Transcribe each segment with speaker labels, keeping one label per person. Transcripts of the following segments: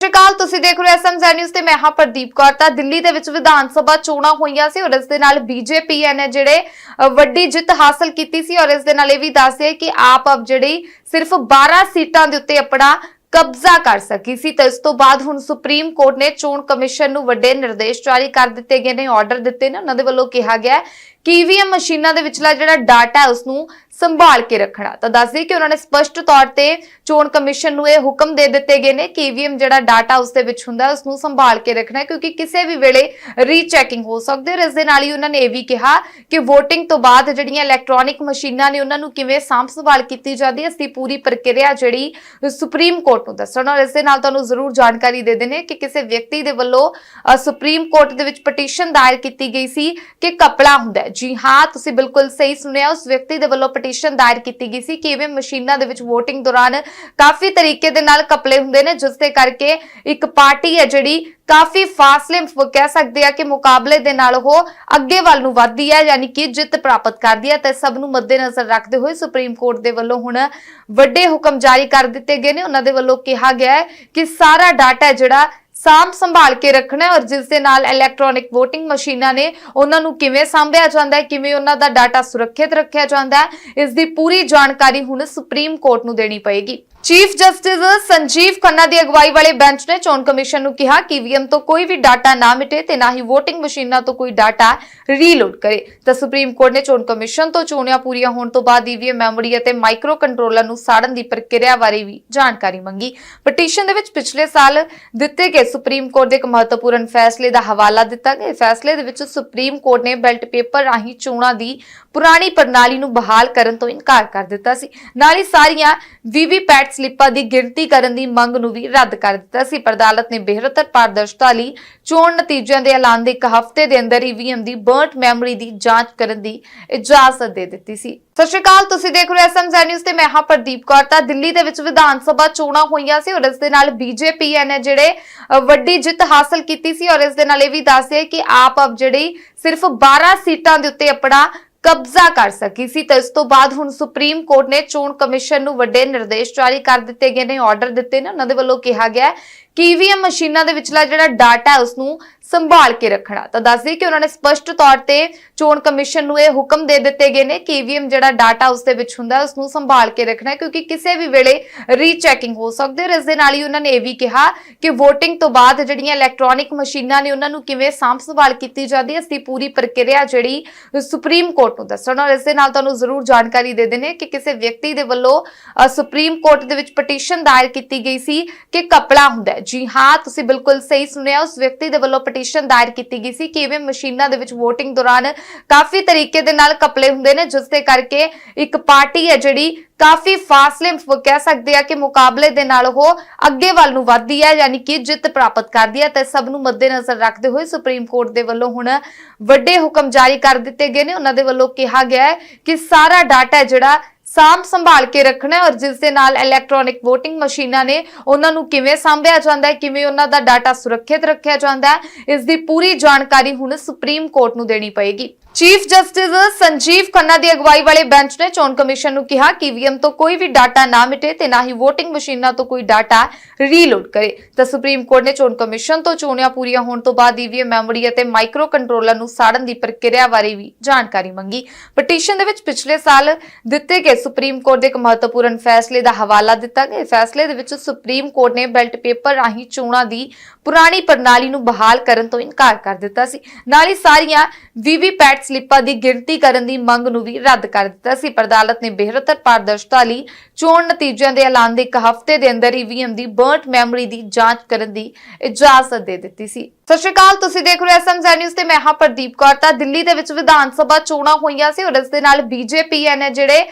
Speaker 1: ਸਤਿ ਤੁਸੀਂ ਦੇਖ ਰਹੇ ਹੋ ਐਸਐਮਜ਼ੈਡ ਨਿਊਜ਼ ਤੇ ਮੈਂ ਹਾਂ ਪ੍ਰਦੀਪ ਕੌਰ। ਤਾਂ ਦਿੱਲੀ ਦੇ ਵਿੱਚ ਵਿਧਾਨ ਸਭਾ ਚੋਣਾਂ ਹੋਈਆਂ ਸੀ ਔਰ ਇਸ ਦੇ ਨਾਲ ਬੀਜੇਪੀ ਨੇ ਜਿਹੜੇ ਵੱਡੀ ਜਿੱਤ ਹਾਸਲ ਕੀਤੀ ਸੀ ਔਰ ਇਸ ਦੇ ਨਾਲ ਇਹ ਵੀ ਦੱਸਿਆ ਕਿ ਆਪ ਅਬ ਜਿਹੜੀ ਸਿਰਫ 12 ਸੀਟਾਂ ਦੇ ਉੱਤੇ ਆਪਣਾ ਕਬਜ਼ਾ ਕਰ ਸਕੀ ਸੀ। ਤਾਂ ਇਸ ਤੋਂ ਬਾਅਦ ਹੁਣ ਸੁਪਰੀਮ ਕੋਰਟ ਨੇ ਚੋਣ ਕਮਿਸ਼ਨ ਨੂੰ ਵੱਡੇ ਨਿਰਦੇਸ਼ ਜਾਰੀ ਕਰ ਦਿੱਤੇ ਗਏ ਨੇ, ਆਰਡਰ ਦਿੱਤੇ ਨੇ। ਉਹਨਾਂ ਦੇ ਵੱਲੋਂ ਕਿਹਾ ਗਿਆ ਕਿ ਈਵੀਐਮ ਮਸ਼ੀਨਾਂ ਦੇ ਵਿਚਲਾ ਜਿਹੜਾ ਡਾਟਾ ਹੈ ਉਸ ਨੂੰ ਸੰਭਾਲ ਕੇ ਰੱਖਣਾ। ਤਾਂ ਦੱਸਦੇ ਕਿ ਉਹਨਾਂ ਨੇ ਸਪਸ਼ਟ ਤੌਰ ਤੇ ਚੋਣ ਕਮਿਸ਼ਨ ਨੂੰ ਇਹ ਹੁਕਮ ਦੇ ਦਿੱਤੇ ਗਏ ਨੇ ਕਿ ਈਵੀਐਮ ਜਿਹੜਾ ਡਾਟਾ ਉਸ ਦੇ ਵਿੱਚ ਹੁੰਦਾ ਹੈ ਉਸ ਨੂੰ ਸੰਭਾਲ ਕੇ ਰੱਖਣਾ ਕਿਉਂਕਿ ਕਿਸੇ ਵੀ ਵੇਲੇ ਰੀਚੈਕਿੰਗ ਹੋ ਸਕਦੀ ਹੈ ਔਰ ਇਸ ਦੇ ਨਾਲ ਹੀ ਉਹਨਾਂ ਨੇ ਇਹ ਵੀ ਕਿਹਾ ਕਿ VOTING ਤੋਂ ਬਾਅਦ ਜਿਹੜੀਆਂ ਇਲੈਕਟ੍ਰੋਨਿਕ ਮਸ਼ੀਨਾਂ ਨੇ ਉਹਨਾਂ ਨੂੰ ਕਿਵੇਂ ਸਾਂਭ ਸੰਭਾਲ ਕੀਤੀ ਜਾਂਦੀ ਹੈ, ਇਸ ਦੀ ਪੂਰੀ ਪ੍ਰਕਿਰਿਆ ਜਿਹੜੀ ਸੁਪਰੀਮ ਕੋਰਟ ਨੂੰ ਦੱਸਣ। ਔਰ ਇਸ ਦੇ ਨਾਲ ਤੁਹਾਨੂੰ ਜ਼ਰੂਰ ਜਾਣਕਾਰੀ ਦੇ ਦੇਣੇ ਕਿ ਕਿਸੇ ਵਿਅਕਤੀ ਦੇ ਵੱਲੋਂ ਸੁਪਰੀਮ ਕੋਰਟ ਦੇ ਵਿੱਚ ਪਟੀਸ਼ਨ ਦਾਇਰ ਕੀਤੀ ਗਈ ਸੀ ਕਿ ਕਪੜਾ ਹੁੰਦਾ ਜੀ ਹਾਂ, ਤੁਸੀਂ ਬਿਲਕੁਲ ਸਹੀ ਸੁਣਿਆ, ਉਸ ਵਿਅਕਤੀ ਦੇ ਵੱਲੋਂ ਪਟੀਸ਼ਨ ਦਾਇਰ ਕੀਤੀ ਗਈ ਸੀ ਕਿ ਇਵੇਂ ਮਸ਼ੀਨਾਂ ਦੇ ਵਿੱਚ VOTING ਦੌਰਾਨ ਕਾਫੀ ਤਰੀਕੇ ਦੇ ਨਾਲ ਕਪੜੇ ਹੁੰਦੇ ਨੇ, ਜਿਸ ਦੇ ਕਰਕੇ ਇੱਕ ਪਾਰਟੀ ਹੈ ਜਿਹੜੀ ਕਾਫੀ ਫਾਸਲੇ ਕਹਿ ਸਕਦੇ ਆ ਕਿ ਮੁਕਾਬਲੇ ਦੇ ਨਾਲ ਉਹ ਅੱਗੇ ਵੱਲ ਨੂੰ ਵੱਧਦੀ ਹੈ, ਯਾਨੀ ਕਿ ਜਿੱਤ ਪ੍ਰਾਪਤ ਕਰਦੀ ਹੈ ਤੇ ਸਭ ਨੂੰ ਮੱਦੇਨਜ਼ਰ ਰੱਖਦੇ ਹੋਏ ਸੁਪਰੀਮ ਕੋਰਟ ਦੇ ਵੱਲੋਂ ਹੁਣ ਵੱਡੇ ਹੁਕਮ ਜਾਰੀ ਕਰ ਦਿੱਤੇ ਗਏ ਨੇ। ਉਹਨਾਂ ਦੇ ਵੱਲੋਂ ਕਿਹਾ ਗਿਆ ਹੈ ਕਿ ਸਾਰਾ ਡਾਟਾ ਜਿਹੜਾ ਸਾਂਭ ਸੰਭਾਲ ਕੇ ਰੱਖਣਾ ਹੈ ਔਰ ਜਿਸ ਦੇ ਨਾਲ ਇਲੈਕਟ੍ਰੋਨਿਕ VOTING ਮਸ਼ੀਨਾਂ ਨੇ ਉਹਨਾਂ ਨੂੰ ਕਿਵੇਂ ਸੰਭਿਆ ਜਾਂਦਾ ਹੈ, ਕਿਵੇਂ ਉਹਨਾਂ ਦਾ ਡਾਟਾ ਸੁਰੱਖਿਅਤ ਰੱਖਿਆ ਜਾਂਦਾ ਹੈ, ਇਸ ਦੀ ਪੂਰੀ ਜਾਣਕਾਰੀ ਹੁਣ ਸੁਪਰੀਮ ਕੋਰਟ ਨੂੰ ਦੇਣੀ ਪਏਗੀ। ਚੀਫ ਜਸਟਿਸ ਸੰਜੀਵ ਖੰਨਾ ਦੀ ਅਗਵਾਈ ਵਾਲੇ ਬੈਂਚ ਨੇ ਚੋਣ ਕਮਿਸ਼ਨ ਨੂੰ ਕਿਹਾ ਕਿ ਈਵੀਐਮ ਤੋਂ ਕੋਈ ਵੀ ਡਾਟਾ ਨਾ ਮਿਟੇ ਤੇ ਨਾ ਹੀ VOTING ਮਸ਼ੀਨਾਂ ਤੋਂ ਕੋਈ ਡਾਟਾ ਰੀਲੋਡ ਕਰੇ। ਤਾਂ ਸੁਪਰੀਮ ਕੋਰਟ ਨੇ ਚੋਣ ਕਮਿਸ਼ਨ ਤੋਂ ਚੋਣਾਂ ਪੂਰੀਆਂ ਹੋਣ ਤੋਂ ਬਾਅਦ ਈਵੀਐਮ ਮੈਮੋਰੀ ਅਤੇ ਮਾਈਕਰੋ ਕੰਟਰੋਲਰ ਨੂੰ ਸਾੜਨ ਦੀ ਪ੍ਰਕਿਰਿਆ ਬਾਰੇ ਵੀ ਜਾਣਕਾਰੀ ਮੰਗੀ। ਪਟੀਸ਼ਨ ਦੇ ਵਿੱਚ ਪਿਛਲੇ ਸਾਲ ਦਿੱਤੇ ਗਏ ਸੁਪਰੀਮ ਕੋਰਟ ਦੇ ਇੱਕ ਮਹੱਤਵਪੂਰਨ ਫੈਸਲੇ ਦਾ ਹਵਾਲਾ ਦਿੱਤਾ ਗਿਆ। ਫੈਸਲੇ ਦੇ ਵਿੱਚ ਸੁਪਰੀਮ ਕੋਰਟ ਨੇ ਬੈਲਟ ਪੇਪਰ ਰਾਹੀਂ ਚੋਣਾਂ ਦੀ ਪੁਰਾਣੀ ਪ੍ਰਣਾਲੀ ਨੂੰ ਬਹਾਲ ਕਰਨ ਤੋਂ ਇਨਕਾਰ ਕਰ ਦਿੱਤਾ ਸੀ। ਨਾਲ ਹੀ ਸਾਰੀਆਂ ਵੀਵੀਪੈਟ ਸਲਿੱਪਾਂ ਦੀ ਗਿਣਤੀ ਕਰਨ ਦੀ ਮੰਗ ਨੂੰ ਵੀ ਰੱਦ ਕਰ ਦਿੱਤਾ ਸੀ। ਪਰ ਅਦਾਲਤ ਨੇ ਬਿਹਤਰ ਪਾਰਦਰਸ਼ਤਾ ਲਈ ਚੋਣ ਨਤੀਜਿਆਂ ਦੇ ਐਲਾਨ ਦੇ ਇੱਕ ਹਫ਼ਤੇ ਦੇ ਅੰਦਰ ਈਵੀਐਮ ਦੀ ਬਰਟ ਮੈਮੋਰੀ ਦੀ ਜਾਂਚ ਕਰਨ ਦੀ ਇਜਾਜ਼ਤ ਦੇ ਦਿੱਤੀ ਸੀ। ਸਤਿ ਸ਼੍ਰੀ ਅਕਾਲ, ਤੁਸੀਂ ਦੇਖ ਰਹੇ ਹੋ ਐਸਐਮਜ਼ੈਡ ਨਿਊਜ਼ ਤੇ ਮੈਂ ਹਾਂ ਪ੍ਰਦੀਪ ਕੌਰ। ਤਾਂ ਦਿੱਲੀ ਦੇ ਵਿੱਚ ਵਿਧਾਨ ਸਭਾ ਚੋਣਾਂ ਹੋਈਆਂ ਸੀ ਔਰ ਇਸ ਦੇ ਨਾਲ ਬੀਜੇਪੀ ਨੇ ਜਿਹੜੇ ਵੱਡੀ ਜਿੱਤ ਹਾਸਲ ਕੀਤੀ ਸੀ ਔਰ ਇਸ ਦੇ ਨਾਲ ਇਹ ਵੀ ਦੱਸਿਆ ਕਿ ਆਪ ਅਬ ਜਿਹੜੀ ਸਿਰਫ 12 ਸੀਟਾਂ ਦੇ ਉੱਤੇ ਆਪਣਾ ਕਬਜ਼ਾ ਕਰ ਸਕੀ ਸੀ। ਤਾਂ ਇਸ ਤੋਂ ਬਾਅਦ ਹੁਣ ਸੁਪਰੀਮ ਕੋਰਟ ਨੇ ਚੋਣ ਕਮਿਸ਼ਨ ਨੂੰ ਵੱਡੇ ਨਿਰਦੇਸ਼ ਜਾਰੀ ਕਰ ਦਿੱਤੇ ਗਏ ਨੇ, ਆਰਡਰ ਦਿੱਤੇ ਨੇ। ਉਹਨਾਂ ਦੇ ਵੱਲੋਂ ਕਿਹਾ ਗਿਆ ਕਿ ਈਵੀਐਮ ਮਸ਼ੀਨਾਂ ਦੇ ਵਿਚਲਾ ਜਿਹੜਾ ਡਾਟਾ ਹੈ ਉਸ ਨੂੰ ਸੰਭਾਲ ਕੇ ਰੱਖਣਾ। ਤਾਂ ਦੱਸਦੇ ਕਿ ਉਹਨਾਂ ਨੇ ਸਪਸ਼ਟ ਤੌਰ ਤੇ ਚੋਣ ਕਮਿਸ਼ਨ ਨੂੰ ਇਹ ਹੁਕਮ ਦੇ ਦਿੱਤੇ ਗਏ ਨੇ ਕਿ ਈਵੀਐਮ ਜਿਹੜਾ ਡਾਟਾ ਉਸ ਦੇ ਵਿੱਚ ਹੁੰਦਾ ਹੈ ਉਸ ਨੂੰ ਸੰਭਾਲ ਕੇ ਰੱਖਣਾ ਕਿਉਂਕਿ ਕਿਸੇ ਵੀ ਵੇਲੇ ਰੀਚੈਕਿੰਗ ਹੋ ਸਕਦੀ ਹੈ ਔਰ ਇਸ ਦੇ ਨਾਲ ਹੀ ਉਹਨਾਂ ਨੇ ਇਹ ਵੀ ਕਿਹਾ ਕਿ VOTING ਤੋਂ ਬਾਅਦ ਜਿਹੜੀਆਂ ਇਲੈਕਟ੍ਰੋਨਿਕ ਮਸ਼ੀਨਾਂ ਨੇ ਉਹਨਾਂ ਨੂੰ ਕਿਵੇਂ ਸਾਂਭ ਸੰਭਾਲ ਕੀਤੀ ਜਾਂਦੀ ਹੈ, ਇਸ ਦੀ ਪੂਰੀ ਪ੍ਰਕਿਰਿਆ ਜਿਹੜੀ ਸੁਪਰੀਮ ਕੋਰਟ ਨੂੰ ਦੱਸਣ। ਔਰ ਇਸ ਦੇ ਨਾਲ ਤੁਹਾਨੂੰ ਜ਼ਰੂਰ ਜਾਣਕਾਰੀ ਦੇ ਦੇਣੇ ਕਿ ਕਿਸੇ ਵਿਅਕਤੀ ਦੇ ਵੱਲੋਂ ਸੁਪਰੀਮ ਕੋਰਟ ਦੇ ਵਿੱਚ ਪਟੀਸ਼ਨ ਦਾਇਰ ਕੀਤੀ ਗਈ ਸੀ ਕਿ ਕਪੜਾ ਹੁੰਦਾ ਹੈ। ਜੀ, ਹਾਂ, ਤੁਸੀਂ ਬਿਲਕੁਲ ਸਹੀ ਸੁਣਿਆ, ਉਸ ਵਿਅਕਤੀ ਦੇ ਵੱਲੋਂ ਪਟੀਸ਼ਨ ਦਾਇਰ ਕੀਤੀ ਗਈ ਸੀ ਕਿ ਇਵੇਂ ਮਸ਼ੀਨਾਂ ਦੇ ਵਿੱਚ VOTING ਦੌਰਾਨ ਕਾਫੀ ਤਰੀਕੇ ਦੇ ਨਾਲ ਕਪੜੇ ਹੁੰਦੇ ਨੇ, ਜਿਸ ਦੇ ਕਰਕੇ ਇੱਕ ਪਾਰਟੀ ਹੈ ਜਿਹੜੀ ਕਾਫੀ ਫਾਸਲੇ ਕਹਿ ਸਕਦੇ ਆ ਕਿ ਮੁਕਾਬਲੇ ਦੇ ਨਾਲ ਉਹ ਅੱਗੇ ਵੱਲ ਨੂੰ ਵੱਧਦੀ ਹੈ, ਯਾਨੀ ਕਿ ਜਿੱਤ ਪ੍ਰਾਪਤ ਕਰਦੀ ਹੈ। ਤੇ ਸਭ ਨੂੰ ਮੱਦੇਨਜ਼ਰ ਰੱਖਦੇ ਹੋਏ ਸੁਪਰੀਮ ਕੋਰਟ ਦੇ ਵੱਲੋਂ ਹੁਣ ਵੱਡੇ ਹੁਕਮ ਜਾਰੀ ਕਰ ਦਿੱਤੇ ਗਏ ਨੇ। ਉਹਨਾਂ ਦੇ ਵੱਲੋਂ ਕਿਹਾ ਗਿਆ ਹੈ ਕਿ ਸਾਰਾ ਡਾਟਾ ਜਿਹੜਾ ਸਾਂਭ ਸੰਭਾਲ ਕੇ ਰੱਖਣਾ ਔਰ ਜਿਸ ਦੇ ਨਾਲ ਇਲੈਕਟ੍ਰੋਨਿਕ VOTING ਮਸ਼ੀਨਾਂ ਨੇ ਉਹਨਾਂ ਨੂੰ ਕਿਵੇਂ ਸੰਭਿਆ ਜਾਂਦਾ ਹੈ, ਕਿਵੇਂ ਉਹਨਾਂ ਦਾ ਡਾਟਾ ਸੁਰੱਖਿਅਤ ਰੱਖਿਆ ਜਾਂਦਾ ਹੈ, ਇਸ ਦੀ ਪੂਰੀ ਜਾਣਕਾਰੀ ਹੁਣ ਸੁਪਰੀਮ ਕੋਰਟ ਨੂੰ ਦੇਣੀ ਪਏਗੀ। ਚੀਫ ਜਸਟਿਸ ਸੰਜੀਵ ਖੰਨਾ ਦੀ ਅਗਵਾਈ ਵਾਲੇ ਬੈਂਚ ਨੇ ਚੋਣ ਕਮਿਸ਼ਨ ਨੂੰ ਕਿਹਾ ਕਿ ਈਵੀਐਮ ਤੋਂ ਕੋਈ ਵੀ ਡਾਟਾ ਨਾ ਮਿਟੇ ਤੇ ਨਾ ਹੀ VOTING ਮਸ਼ੀਨਾਂ ਤੋਂ ਕੋਈ ਡਾਟਾ ਰੀਲੋਡ ਕਰੇ। ਤਾਂ ਸੁਪਰੀਮ ਕੋਰਟ ਨੇ ਚੋਣ ਕਮਿਸ਼ਨ ਤੋਂ ਚੋਣਾਂ ਪੂਰੀਆਂ ਹੋਣ ਤੋਂ ਬਾਅਦ ਈਵੀਐਮ ਮੈਮੋਰੀ ਅਤੇ ਮਾਈਕਰੋ ਕੰਟਰੋਲਰ ਨੂੰ ਸਾੜਨ ਦੀ ਪ੍ਰਕਿਰਿਆ ਬਾਰੇ ਵੀ ਜਾਣਕਾਰੀ ਮੰਗੀ। ਪਟੀਸ਼ਨ ਦੇ ਵਿੱਚ ਪਿਛਲੇ ਸਾਲ ਦਿੱਤੇ ਗਏ ਸੁਪਰੀਮ ਕੋਰਟ ਦੇ ਇੱਕ ਮਹੱਤਵਪੂਰਨ ਫੈਸਲੇ ਦਾ ਹਵਾਲਾ ਦਿੱਤਾ ਗਿਆ। ਇਹ ਫੈਸਲੇ ਦੇ ਵਿੱਚ ਸੁਪਰੀਮ ਕੋਰਟ ਨੇ ਬੈਲਟ ਪੇਪਰ ਰਾਹੀਂ ਚੋਣਾਂ ਦੀ ਪੁਰਾਣੀ ਪ੍ਰਣਾਲੀ ਨੂੰ ਬਹਾਲ ਕਰਨ ਤੋਂ ਇਨਕਾਰ ਕਰ ਦਿੱਤਾ ਸੀ। ਨਾਲ ਹੀ ਸਾਰੀਆਂ ਵੀਵੀਪੈਟ ਸਲਿੱਪਾਂ ਦੀ ਗਿਣਤੀ ਕਰਨ ਦੀ ਮੰਗ ਨੂੰ ਵੀ ਰੱਦ ਕਰ ਦਿੱਤਾ ਸੀ। ਪਰ ਅਦਾਲਤ ਨੇ ਬਿਹਤਰ ਪਾਰਦਰਸ਼ਤਾ ਲਈ ਚੋਣ ਨਤੀਜਿਆਂ ਦੇ ਐਲਾਨ ਦੇ ਇੱਕ ਹਫ਼ਤੇ ਦੇ ਅੰਦਰ ਈਵੀਐਮ ਦੀ ਬਰਨਟ ਮੈਮੋਰੀ ਦੀ ਜਾਂਚ ਕਰਨ ਦੀ ਇਜਾਜ਼ਤ ਦੇ ਦਿੱਤੀ ਸੀ। ਸਤਿ ਸ਼੍ਰੀ ਅਕਾਲ, ਤੁਸੀਂ ਦੇਖ ਰਹੇ ਹੋ ਐਸਐਮਜ਼ੈਡ ਨਿਊਜ਼ ਤੇ ਮੈਂ ਹਾਂ ਪ੍ਰਦੀਪ ਕੌਰ। ਤਾਂ ਦਿੱਲੀ ਦੇ ਵਿੱਚ ਵਿਧਾਨ ਸਭਾ ਚੋਣਾਂ ਹੋਈਆਂ ਸੀ ਔਰ ਇਸ ਦੇ ਨਾਲ ਬੀਜੇਪੀ ਨੇ ਜਿਹੜੇ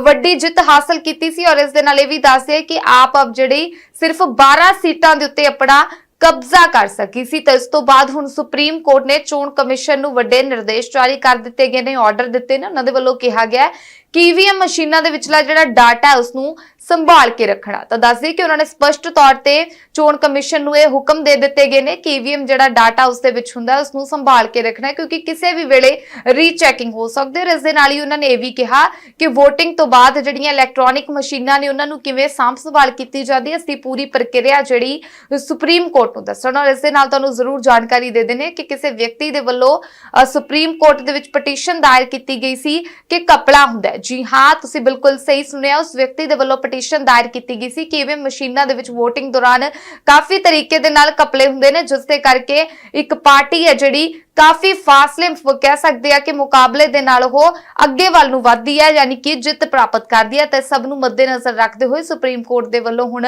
Speaker 1: ਵੱਡੀ ਜਿੱਤ ਹਾਸਲ ਕੀਤੀ ਸੀ ਔਰ ਇਸ ਦੇ ਨਾਲ ਇਹ ਵੀ ਦੱਸਦੇ ਕਿ ਆਪ ਅਬ ਜਿਹੜੀ ਸਿਰਫ 12 ਸੀਟਾਂ ਦੇ ਉੱਤੇ ਆਪਣਾ ਕਬਜ਼ਾ ਕਰ ਸਕੀ ਸੀ ਤੇ ਇਸ ਤੋਂ ਬਾਅਦ ਹੁਣ ਸੁਪਰੀਮ ਕੋਰਟ ਨੇ ਚੋਣ ਕਮਿਸ਼ਨ ਨੂੰ ਵੱਡੇ ਨਿਰਦੇਸ਼ ਜਾਰੀ ਕਰ ਦਿੱਤੇ ਗਏ ਨੇ ਆਰਡਰ ਦਿੱਤੇ ਨੇ। ਉਹਨਾਂ ਦੇ ਵੱਲੋਂ ਕਿਹਾ ਗਿਆ ਹੈ ਈਵੀਐਮ ਮਸ਼ੀਨਾਂ ਦੇ ਵਿਚਲਾ ਜਿਹੜਾ ਡਾਟਾ ਹੈ ਉਸ ਨੂੰ ਸੰਭਾਲ ਕੇ ਰੱਖਣਾ। ਤਾਂ ਦੱਸਦੇ ਕਿ ਉਹਨਾਂ ਨੇ ਸਪਸ਼ਟ ਤੌਰ ਤੇ ਚੋਣ ਕਮਿਸ਼ਨ ਨੂੰ ਇਹ ਹੁਕਮ ਦੇ ਦਿੱਤੇ ਗਏ ਨੇ ਕਿ ਈਵੀਐਮ ਜਿਹੜਾ ਡਾਟਾ ਉਸ ਦੇ ਵਿੱਚ ਹੁੰਦਾ ਹੈ ਉਸ ਨੂੰ ਸੰਭਾਲ ਕੇ ਰੱਖਣਾ ਕਿਉਂਕਿ ਕਿਸੇ ਵੀ ਵੇਲੇ ਰੀਚੈਕਿੰਗ ਹੋ ਸਕਦੀ ਹੈ ਔਰ ਇਸ ਦੇ ਨਾਲ ਹੀ ਉਹਨਾਂ ਨੇ ਇਹ ਵੀ ਕਿਹਾ ਕਿ VOTING ਤੋਂ ਬਾਅਦ ਜਿਹੜੀਆਂ ਇਲੈਕਟ੍ਰੋਨਿਕ ਮਸ਼ੀਨਾਂ ਨੇ ਉਹਨਾਂ ਨੂੰ ਕਿਵੇਂ ਸਾਂਭ ਸੰਭਾਲ ਕੀਤੀ ਜਾਂਦੀ ਹੈ, ਇਸ ਦੀ ਪੂਰੀ ਪ੍ਰਕਿਰਿਆ ਜਿਹੜੀ ਸੁਪਰੀਮ ਕੋਰਟ ਨੂੰ ਦੱਸਣ। ਔਰ ਇਸ ਦੇ ਨਾਲ ਤੁਹਾਨੂੰ ਜ਼ਰੂਰ ਜਾਣਕਾਰੀ ਦੇ ਦੇਣੇ ਕਿ ਕਿਸੇ ਵਿਅਕਤੀ ਦੇ ਵੱਲੋਂ ਸੁਪਰੀਮ ਕੋਰਟ ਦੇ ਵਿੱਚ ਪਟੀਸ਼ਨ ਦਾਇਰ ਕੀਤੀ ਗਈ ਸੀ ਕਿ ਕਪੜਾ ਹੁੰਦਾ ਹੈ ਜੀ ਹਾਂ, ਤੁਸੀਂ ਬਿਲਕੁਲ ਸਹੀ ਸੁਣਿਆ, ਉਸ ਵਿਅਕਤੀ ਦੇ ਵੱਲੋਂ ਪਟੀਸ਼ਨ ਦਾਇਰ ਕੀਤੀ ਗਈ ਸੀ ਕਿ ਇਵੇਂ ਮਸ਼ੀਨਾਂ ਦੇ ਵਿੱਚ VOTING ਦੌਰਾਨ ਕਾਫੀ ਤਰੀਕੇ ਦੇ ਨਾਲ ਕਪਲੇ ਹੁੰਦੇ ਨੇ, ਜਿਸ ਦੇ ਕਰਕੇ ਇੱਕ ਪਾਰਟੀ ਹੈ ਜਿਹੜੀ ਕਾਫੀ ਫਾਸਲੇ ਕਹਿ ਸਕਦੇ ਆ ਕਿ ਮੁਕਾਬਲੇ ਦੇ ਨਾਲ ਉਹ ਅੱਗੇ ਵੱਲ ਨੂੰ ਵੱਧਦੀ ਹੈ, ਯਾਨੀ ਕਿ ਜਿੱਤ ਪ੍ਰਾਪਤ ਕਰਦੀ ਹੈ। ਤੇ ਸਭ ਨੂੰ ਮੱਦੇਨਜ਼ਰ ਰੱਖਦੇ ਹੋਏ ਸੁਪਰੀਮ ਕੋਰਟ ਦੇ ਵੱਲੋਂ ਹੁਣ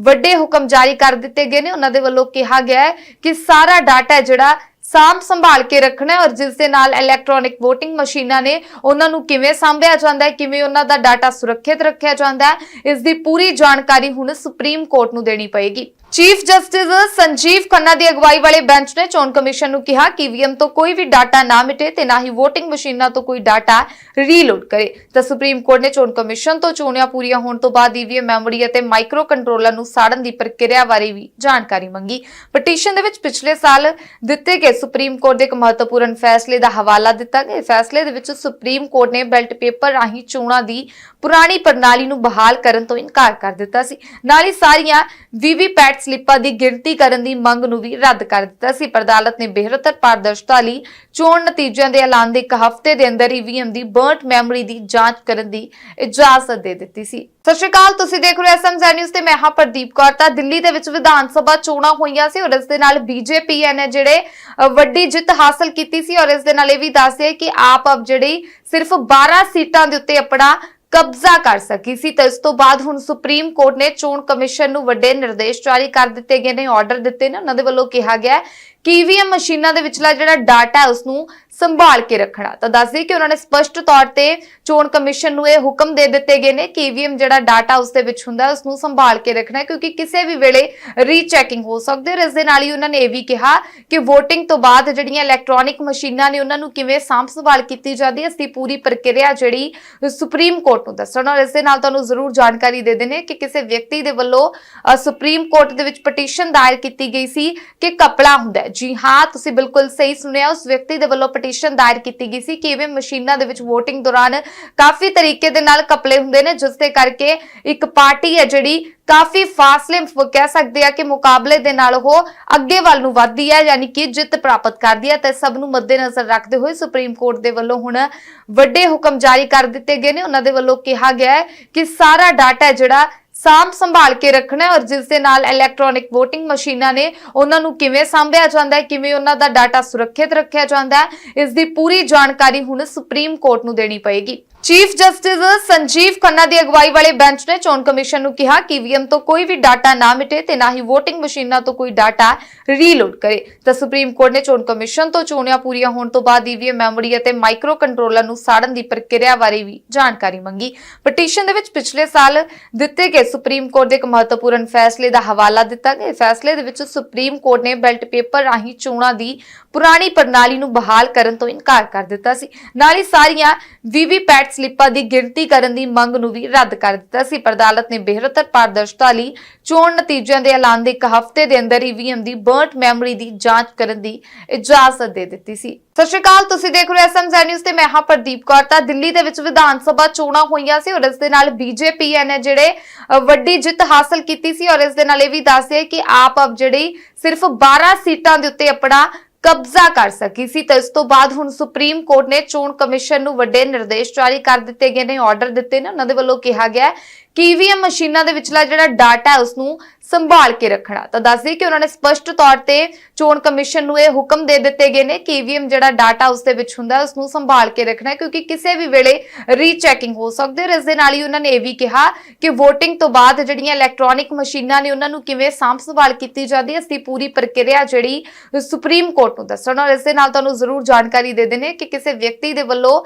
Speaker 1: ਵੱਡੇ ਹੁਕਮ ਜਾਰੀ ਕਰ ਦਿੱਤੇ ਗਏ ਨੇ। ਉਹਨਾਂ ਦੇ ਵੱਲੋਂ ਕਿਹਾ ਗਿਆ ਹੈ ਕਿ ਸਾਰਾ ਡਾਟਾ ਜਿਹੜਾ ਸਾਂਭ ਸੰਭਾਲ ਕੇ ਰੱਖਣਾ ਔਰ ਜਿਸ ਦੇ ਨਾਲ ਇਲੈਕਟ੍ਰੋਨਿਕ VOTING ਮਸ਼ੀਨਾਂ ਨੇ ਉਹਨਾਂ ਨੂੰ ਕਿਵੇਂ ਸੰਭਿਆ ਜਾਂਦਾ ਹੈ, ਕਿਵੇਂ ਉਹਨਾਂ ਦਾ ਡਾਟਾ ਸੁਰੱਖਿਅਤ ਰੱਖਿਆ ਜਾਂਦਾ ਹੈ, ਇਸ ਦੀ ਪੂਰੀ ਜਾਣਕਾਰੀ ਹੁਣ ਸੁਪਰੀਮ ਕੋਰਟ ਨੂੰ ਦੇਣੀ ਪਏਗੀ। ਚੀਫ ਜਸਟਿਸ ਸੰਜੀਵ ਖੰਨਾ ਦੀ ਅਗਵਾਈ ਵਾਲੇ ਬੈਂਚ ਨੇ ਚੋਣ ਕਮਿਸ਼ਨ ਨੂੰ ਕਿਹਾ ਕਿ ਈਵੀਐਮ ਤੋਂ ਕੋਈ ਵੀ ਡਾਟਾ ਨਾ ਮਿਟੇ ਤੇ ਨਾ ਹੀ VOTING ਮਸ਼ੀਨਾਂ ਤੋਂ ਕੋਈ ਡਾਟਾ ਰੀਲੋਡ ਕਰੇ। ਤਾਂ ਸੁਪਰੀਮ ਕੋਰਟ ਨੇ ਚੋਣ ਕਮਿਸ਼ਨ ਤੋਂ ਚੋਣਾਂ ਪੂਰੀਆਂ ਹੋਣ ਤੋਂ ਬਾਅਦ ਈਵੀਐਮ ਮੈਮੋਰੀ ਅਤੇ ਮਾਈਕਰੋ ਕੰਟਰੋਲਰ ਨੂੰ ਸਾੜਨ ਦੀ ਪ੍ਰਕਿਰਿਆ ਬਾਰੇ ਵੀ ਜਾਣਕਾਰੀ ਮੰਗੀ। ਪਟੀਸ਼ਨ ਦੇ ਵਿੱਚ ਪਿਛਲੇ ਸਾਲ ਦਿੱਤੇ ਗਏ ਸੁਪਰੀਮ ਕੋਰਟ ਦੇ ਇੱਕ ਮਹੱਤਵਪੂਰਨ ਫੈਸਲੇ ਦਾ ਹਵਾਲਾ ਦਿੱਤਾ ਗਿਆ। ਇਸ ਫੈਸਲੇ ਦੇ ਵਿੱਚ ਸੁਪਰੀਮ ਕੋਰਟ ਨੇ ਬੈਲਟ ਪੇਪਰ ਰਾਹੀਂ ਚੋਣਾਂ ਦੀ ਪੁਰਾਣੀ ਪ੍ਰਣਾਲੀ ਨੂੰ ਬਹਾਲ ਕਰਨ ਤੋਂ ਇਨਕਾਰ ਕਰ ਦਿੱਤਾ ਸੀ। ਨਾਲ ਹੀ ਸਾਰੀਆਂ ਵੀਵੀਪੈਟ ਸਲਿੱਪਾਂ ਦੀ ਗਿਣਤੀ ਕਰਨ ਦੀ ਮੰਗ ਨੂੰ ਵੀ ਰੱਦ ਕਰ ਦਿੱਤਾ ਸੀ। ਪਰ ਅਦਾਲਤ ਨੇ ਬਿਹਤਰ ਪਾਰਦਰਸ਼ਤਾ ਲਈ ਚੋਣ ਨਤੀਜਿਆਂ ਦੇ ਐਲਾਨ ਦੇ ਇੱਕ ਹਫ਼ਤੇ ਦੇ ਅੰਦਰ ਈਵੀਐਮ ਦੀ ਬਰਨਟ ਮੈਮੋਰੀ ਦੀ ਜਾਂਚ ਕਰਨ ਦੀ ਇਜਾਜ਼ਤ ਦੇ ਦਿੱਤੀ ਸੀ। ਸਤਿ ਸ਼੍ਰੀ ਅਕਾਲ, ਤੁਸੀਂ ਦੇਖ ਰਹੇ ਹੋ ਐਸਐਮਜ਼ੈਡ ਨਿਊਜ਼ ਤੇ ਮੈਂ ਹਾਂ ਪ੍ਰਦੀਪ ਕੌਰ। ਤਾਂ ਦਿੱਲੀ ਦੇ ਵਿੱਚ ਵਿਧਾਨ ਸਭਾ ਚੋਣਾਂ ਹੋਈਆਂ ਸੀ ਔਰ ਇਸ ਦੇ ਨਾਲ ਬੀਜੇਪੀ ਨੇ ਜਿਹੜੇ ਵੱਡੀ ਜਿੱਤ ਹਾਸਲ ਕੀਤੀ ਸੀ ਔਰ ਇਸ ਦੇ ਨਾਲ ਇਹ ਵੀ ਦੱਸਦੇ ਕਿ ਆਪ ਅਬ ਜਿਹੜੀ ਸਿਰਫ 12 ਸੀਟਾਂ ਦੇ ਉੱਤੇ ਆਪਣਾ ਕਬਜ਼ਾ ਕਰ ਸਕੀ ਸੀ ਤੇ ਇਸ ਤੋਂ ਬਾਅਦ ਹੁਣ ਸੁਪਰੀਮ ਕੋਰਟ ਨੇ ਚੋਣ ਕਮਿਸ਼ਨ ਨੂੰ ਵੱਡੇ ਨਿਰਦੇਸ਼ ਜਾਰੀ ਕਰ ਦਿੱਤੇ ਗਏ ਨੇ ਆਰਡਰ ਦਿੱਤੇ ਨੇ। ਉਹਨਾਂ ਦੇ ਵੱਲੋਂ ਕਿਹਾ ਗਿਆ ਕਿ ਈਵੀਐਮ ਮਸ਼ੀਨਾਂ ਦੇ ਵਿਚਲਾ ਜਿਹੜਾ ਡਾਟਾ ਹੈ ਉਸ ਨੂੰ ਸੰਭਾਲ ਕੇ ਰੱਖਣਾ। ਤਾਂ ਦੱਸਦੇ ਕਿ ਉਹਨਾਂ ਨੇ ਸਪਸ਼ਟ ਤੌਰ ਤੇ ਚੋਣ ਕਮਿਸ਼ਨ ਨੂੰ ਇਹ ਹੁਕਮ ਦੇ ਦਿੱਤੇ ਗਏ ਨੇ ਕਿ ਈਵੀਐਮ ਜਿਹੜਾ ਡਾਟਾ ਉਸ ਦੇ ਵਿੱਚ ਹੁੰਦਾ ਹੈ ਉਸ ਨੂੰ ਸੰਭਾਲ ਕੇ ਰੱਖਣਾ ਕਿਉਂਕਿ ਕਿਸੇ ਵੀ ਵੇਲੇ ਰੀਚੈਕਿੰਗ ਹੋ ਸਕਦੀ ਹੈ ਇਸ ਦੇ ਨਾਲ ਹੀ ਉਹਨਾਂ ਨੇ ਇਹ ਵੀ ਕਿਹਾ ਕਿ VOTING ਤੋਂ ਬਾਅਦ ਜਿਹੜੀਆਂ ਇਲੈਕਟ੍ਰੋਨਿਕ ਮਸ਼ੀਨਾਂ ਨੇ ਉਹਨਾਂ ਨੂੰ ਕਿਵੇਂ ਸਾਂਭ ਸੰਭਾਲ ਕੀਤੀ ਜਾਂਦੀ ਹੈ, ਇਸ ਦੀ ਪੂਰੀ ਪ੍ਰਕਿਰਿਆ ਜਿਹੜੀ ਸੁਪਰੀਮ ਕੋਰਟ ਨੂੰ ਦੱਸਣ। ਔਰ ਇਸ ਦੇ ਨਾਲ ਤੁਹਾਨੂੰ ਜ਼ਰੂਰ ਜਾਣਕਾਰੀ ਦੇ ਦੇਣੇ ਕਿ ਕਿਸੇ ਵਿਅਕਤੀ ਦੇ ਵੱਲੋਂ ਸੁਪਰੀਮ ਕੋਰਟ ਦੇ ਵਿੱਚ ਪਟੀਸ਼ਨ ਦਾਇਰ ਕੀਤੀ ਗਈ ਸੀ ਕਿ ਕਪੜਾ ਹੁੰਦਾ ਜੀ ਹਾਂ, ਤੁਸੀਂ ਬਿਲਕੁਲ ਸਹੀ ਸੁਣਿਆ, ਉਸ ਵਿਅਕਤੀ ਦੇ ਵੱਲੋਂ ਪਟੀਸ਼ਨ ਦਾਇਰ ਕੀਤੀ ਗਈ ਸੀ ਕਿ ਇਵੇਂ ਮਸ਼ੀਨਾਂ ਦੇ ਵਿੱਚ VOTING ਦੌਰਾਨ ਕਾਫੀ ਤਰੀਕੇ ਦੇ ਨਾਲ ਕਪਲੇ ਹੁੰਦੇ ਨੇ, ਜਿਸ ਦੇ ਕਰਕੇ ਇੱਕ ਪਾਰਟੀ ਹੈ ਜਿਹੜੀ ਕਾਫੀ ਫਾਸਲੇ ਕਹਿ ਸਕਦੇ ਆ ਕਿ ਮੁਕਾਬਲੇ ਦੇ ਨਾਲ ਉਹ ਅੱਗੇ ਵੱਲ ਨੂੰ ਵੱਧਦੀ ਹੈ, ਯਾਨੀ ਕਿ ਜਿੱਤ ਪ੍ਰਾਪਤ ਕਰਦੀ ਹੈ। ਤੇ ਸਭ ਨੂੰ ਮੱਦੇਨਜ਼ਰ ਰੱਖਦੇ ਹੋਏ ਸੁਪਰੀਮ ਕੋਰਟ ਦੇ ਵੱਲੋਂ ਹੁਣ ਵੱਡੇ ਹੁਕਮ ਜਾਰੀ ਕਰ ਦਿੱਤੇ ਗਏ ਨੇ। ਉਹਨਾਂ ਦੇ ਵੱਲੋਂ ਕਿਹਾ ਗਿਆ ਹੈ ਕਿ ਸਾਰਾ ਡਾਟਾ ਜਿਹੜਾ ਸਾਂਭ ਸੰਭਾਲ ਕੇ ਰੱਖਣਾ ਔਰ ਜਿਸ ਦੇ ਨਾਲ ਇਲੈਕਟ੍ਰੋਨਿਕ VOTING ਮਸ਼ੀਨਾਂ ਨੇ ਉਹਨਾਂ ਨੂੰ ਕਿਵੇਂ ਸੰਭਿਆ ਜਾਂਦਾ ਹੈ, ਕਿਵੇਂ ਉਹਨਾਂ ਦਾ ਡਾਟਾ ਸੁਰੱਖਿਅਤ ਰੱਖਿਆ ਜਾਂਦਾ ਹੈ, ਇਸ ਦੀ ਪੂਰੀ ਜਾਣਕਾਰੀ ਹੁਣ ਸੁਪਰੀਮ ਕੋਰਟ ਨੂੰ ਦੇਣੀ ਪਏਗੀ। ਚੀਫ ਜਸਟਿਸ ਸੰਜੀਵ ਖੰਨਾ ਦੀ ਅਗਵਾਈ ਵਾਲੇ ਬੈਂਚ ਨੇ ਚੋਣ ਕਮਿਸ਼ਨ ਨੂੰ ਕਿਹਾ ਕਿ ਈਵੀਐਮ ਤੋਂ ਕੋਈ ਵੀ ਡਾਟਾ ਨਾ ਮਿਟੇ ਤੇ ਨਾ ਹੀ VOTING ਮਸ਼ੀਨਾਂ ਤੋਂ ਕੋਈ ਡਾਟਾ ਰੀਲੋਡ ਕਰੇ। ਤਾਂ ਸੁਪਰੀਮ ਕੋਰਟ ਨੇ ਚੋਣ ਕਮਿਸ਼ਨ ਤੋਂ ਚੋਣਾਂ ਪੂਰੀਆਂ ਹੋਣ ਤੋਂ ਬਾਅਦ ਈਵੀਐਮ ਮੈਮੋਰੀ ਅਤੇ ਮਾਈਕਰੋ ਕੰਟਰੋਲਰ ਨੂੰ ਸਾੜਨ ਦੀ ਪ੍ਰਕਿਰਿਆ ਬਾਰੇ ਵੀ ਜਾਣਕਾਰੀ ਮੰਗੀ। ਪਟੀਸ਼ਨ ਦੇ ਵਿੱਚ ਪਿਛਲੇ ਸਾਲ ਦਿੱਤੇ ਗਏ ਸੁਪਰੀਮ ਕੋਰਟ ਦੇ ਇੱਕ ਮਹੱਤਵਪੂਰਨ ਫੈਸਲੇ ਦਾ ਹਵਾਲਾ ਦਿੱਤਾ ਗਿਆ। ਇਸ ਫੈਸਲੇ ਦੇ ਵਿੱਚ ਸੁਪਰੀਮ ਕੋਰਟ ਨੇ ਬੈਲਟ ਪੇਪਰ ਰਾਹੀਂ ਚੋਣਾਂ ਦੀ ਪੁਰਾਣੀ ਪ੍ਰਣਾਲੀ ਨੂੰ ਬਹਾਲ ਕਰਨ ਤੋਂ ਇਨਕਾਰ ਕਰ ਦਿੱਤਾ ਸੀ। ਨਾਲ ਹੀ ਸਾਰੀਆਂ ਵੀਵੀਪੈਟ ਸਲਿੱਪਾਂ ਦੀ ਗਿਣਤੀ ਕਰਨ ਦੀ ਮੰਗ ਨੂੰ ਵੀ ਰੱਦ ਕਰ ਦਿੱਤਾ ਸੀ। ਪਰ ਅਦਾਲਤ ਨੇ ਬਿਹਤਰ ਪਾਰਦਰਸ਼ਤਾ ਲਈ ਚੋਣ ਨਤੀਜਿਆਂ ਦੇ ਐਲਾਨ ਦੇ ਇੱਕ ਹਫ਼ਤੇ ਦੇ ਅੰਦਰ ਈਵੀਐਮ ਦੀ ਬਰਨਟ ਮੈਮੋਰੀ ਦੀ ਜਾਂਚ ਕਰਨ ਦੀ ਇਜਾਜ਼ਤ ਦੇ ਦਿੱਤੀ ਸੀ। ਸਤਿ ਸ਼੍ਰੀ ਅਕਾਲ, ਤੁਸੀਂ ਦੇਖ ਰਹੇ ਹੋ ਐਸਐਮਜ਼ੈਡ ਨਿਊਜ਼ ਤੇ ਮੈਂ ਹਾਂ ਪ੍ਰਦੀਪ ਕੌਰ। ਤਾਂ ਦਿੱਲੀ ਦੇ ਵਿੱਚ ਵਿਧਾਨ ਸਭਾ ਚੋਣਾਂ ਹੋਈਆਂ ਸੀ ਔਰ ਇਸ ਦੇ ਨਾਲ ਬੀਜੇਪੀ ਨੇ ਜਿਹੜੇ ਵੱਡੀ ਜਿੱਤ ਹਾਸਲ ਕੀਤੀ ਸੀ ਔਰ ਇਸ ਦੇ ਨਾਲ ਇਹ ਵੀ ਦੱਸਦੇ ਕਿ ਆਪ ਅਬ ਜਿਹੜੀ ਸਿਰਫ 12 ਸੀਟਾਂ ਦੇ ਉੱਤੇ ਆਪਣਾ ਕਬਜ਼ਾ ਕਰ ਸਕੀ ਸੀ ਤਾਂ ਇਸ ਤੋਂ ਬਾਅਦ ਹੁਣ ਸੁਪਰੀਮ ਕੋਰਟ ਨੇ ਚੋਣ ਕਮਿਸ਼ਨ ਨੂੰ ਵੱਡੇ ਨਿਰਦੇਸ਼ ਜਾਰੀ ਕਰ ਦਿੱਤੇ ਗਏ ਨੇ ਆਰਡਰ ਦਿੱਤੇ ਨੇ। ਉਹਨਾਂ ਦੇ ਵੱਲੋਂ ਕਿਹਾ ਗਿਆ ਹੈ ਕਿ ਈਵੀਐਮ ਮਸ਼ੀਨਾਂ ਦੇ ਵਿਚਲਾ ਜਿਹੜਾ ਡਾਟਾ ਹੈ ਉਸ ਨੂੰ ਸੰਭਾਲ ਕੇ ਰੱਖਣਾ। ਤਾਂ ਦੱਸਦੇ ਕਿ ਉਹਨਾਂ ਨੇ ਸਪਸ਼ਟ ਤੌਰ ਤੇ ਚੋਣ ਕਮਿਸ਼ਨ ਨੂੰ ਇਹ ਹੁਕਮ ਦੇ ਦਿੱਤੇ ਗਏ ਨੇ ਕਿ ਈਵੀਐਮ ਜਿਹੜਾ ਡਾਟਾ ਉਸ ਦੇ ਵਿੱਚ ਹੁੰਦਾ ਹੈ ਉਸ ਨੂੰ ਸੰਭਾਲ ਕੇ ਰੱਖਣਾ ਕਿਉਂਕਿ ਕਿਸੇ ਵੀ ਵੇਲੇ ਰੀਚੈਕਿੰਗ ਹੋ ਸਕਦੀ ਹੈ ਔਰ ਇਸ ਦੇ ਨਾਲ ਹੀ ਉਹਨਾਂ ਨੇ ਇਹ ਵੀ ਕਿਹਾ ਕਿ VOTING ਤੋਂ ਬਾਅਦ ਜਿਹੜੀਆਂ ਇਲੈਕਟ੍ਰੋਨਿਕ ਮਸ਼ੀਨਾਂ ਨੇ ਉਹਨਾਂ ਨੂੰ ਕਿਵੇਂ ਸਾਂਭ ਸੰਭਾਲ ਕੀਤੀ ਜਾਂਦੀ ਹੈ, ਇਸ ਦੀ ਪੂਰੀ ਪ੍ਰਕਿਰਿਆ ਜਿਹੜੀ ਸੁਪਰੀਮ ਕੋਰਟ ਨੂੰ ਦੱਸਣ। ਔਰ ਇਸ ਦੇ ਨਾਲ ਤੁਹਾਨੂੰ ਜ਼ਰੂਰ ਜਾਣਕਾਰੀ ਦੇ ਦੇਣੇ ਕਿ ਕਿਸੇ ਵਿਅਕਤੀ ਦੇ ਵੱਲੋਂ